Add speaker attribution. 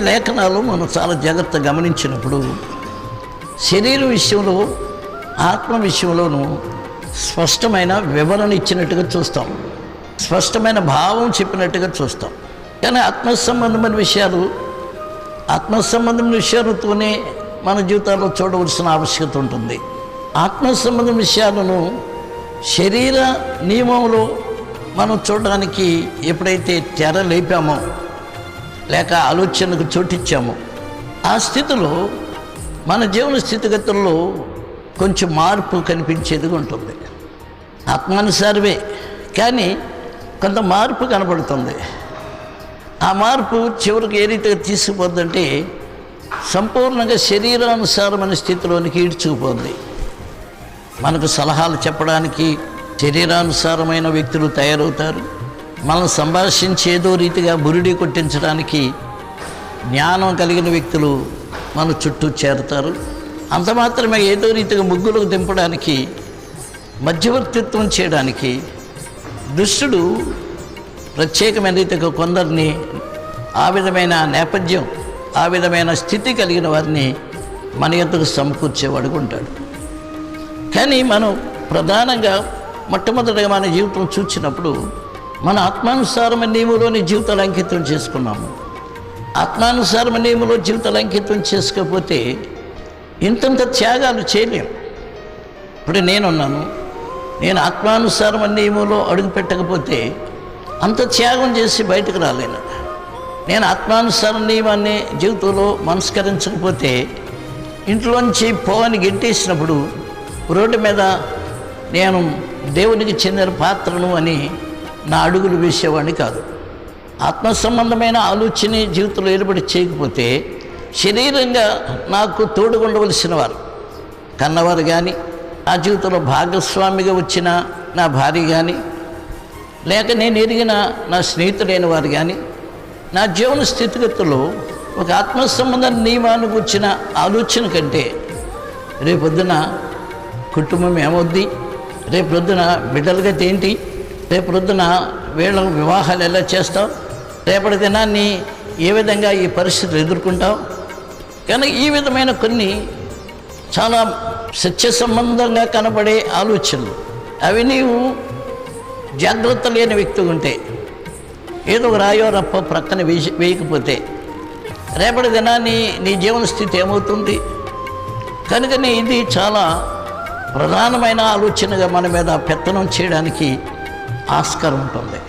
Speaker 1: లేఖనాలు మనం చాలా జాగ్రత్త గమనించినప్పుడు శరీర విషయంలో ఆత్మ విషయంలోనూ స్పష్టమైన వివరణ ఇచ్చినట్టుగా చూస్తాం. స్పష్టమైన భావం చెప్పినట్టుగా చూస్తాం. కానీ ఆత్మ సంబంధమైన విషయాలు ఆత్మ సంబంధమైన విషయాలతోనే మన జీవితాల్లో చూడవలసిన ఆవశ్యకత ఉంటుంది. ఆత్మ సంబంధం విషయాలను శరీర నియమంలో మనం చూడడానికి ఎప్పుడైతే తెర లేపామో లేక ఆలోచనకు చోటిచ్చాము. ఆ స్థితిలో మన జీవన స్థితిగతుల్లో కొంచెం మార్పు కనిపించేదిగా ఉంటుంది. ఆత్మానుసారమే. కానీ కొంత మార్పు కనపడుతుంది ఆ మార్పు చివరికి ఏ రీతిగా తీసుకుపోద్దంటే సంపూర్ణంగా శరీరానుసారమైన స్థితిలోనికి ఈడ్చుకుపోద్ది మనకు సలహాలు చెప్పడానికి శరీరానుసారమైన వ్యక్తులు తయారవుతారు. మనం సంభాషించేదో రీతిగా బురిడి కొట్టించడానికి జ్ఞానం కలిగిన వ్యక్తులు మన చుట్టూ చేరుతారు. అంత మాత్రమే ఏదో రీతిగా ముగ్గులకు దింపడానికి మధ్యవర్తిత్వం చేయడానికి దుష్టుడు ప్రత్యేకమైన రీతిగా కొందరిని ఆ విధమైన నేపథ్యం ఆ విధమైన స్థితి కలిగిన వారిని మన ఎద్దుకు సమకూర్చేవాడుగా ఉంటాడు. కానీ మనం ప్రధానంగా మొట్టమొదటిగా మన జీవితం చూసినప్పుడు మన ఆత్మానుసారమైన నియమంలోని జీవితాలు అంకితం చేసుకున్నాము. ఆత్మానుసారమ నియమంలో జీవితాలు అంకితం చేసుకోకపోతే ఇంతంత త్యాగాలు చేయలేం. ఇప్పుడు నేనున్నాను. నేను ఆత్మానుసారమ నియమంలో అడుగు పెట్టకపోతే అంత త్యాగం చేసి బయటకు రాలేను. నేను ఆత్మానుసార నియమాన్ని జీవితంలో మనస్కరించకపోతే ఇంట్లోంచి పోవని గెంటేసినప్పుడు రోడ్డు మీద నేను దేవునికి చెందిన పాత్రను అని నా అడుగులు వేసేవాడిని కాదు. ఆత్మ సంబంధమైన ఆలోచన జీవితంలో ఏర్పడి చేయకపోతే శరీరంగా నాకు తోడుగుండవలసిన వారు. కన్నవారు కానీ నా జీవితంలో భాగస్వామిగా వచ్చిన నా భార్య కానీ లేక నేను ఎరిగిన నా స్నేహితుడైన వారు కానీ నా జీవన స్థితిగతుల్లో ఒక ఆత్మ సంబంధ నియమానికి వచ్చిన ఆలోచన కంటే రేపొద్దున కుటుంబం ఏమవుద్ది? రేపొద్దున బిడ్డల ఏంటి? రేపు రేపొద్దున వీళ్ళ వివాహాలు ఎలా చేస్తావు? రేపటి దినాన్ని ఏ విధంగా ఈ పరిస్థితులు ఎదుర్కొంటావు? కానీ ఈ విధమైన కొన్ని చాలా సత్య సంబంధంగా కనబడే ఆలోచనలు. అవి నీవు జాగ్రత్త లేని వ్యక్తి ఉంటే ఏదో రాయో రప్ప ప్రక్కన వేసి వేయకపోతే రేపటి దినాన్ని నీ జీవన స్థితి ఏమవుతుంది? కనుకనే ఇది చాలా ప్రధానమైన ఆలోచనగా మన మీద పెత్తనం చేయడానికి ఆస్కారం ఉంటుంది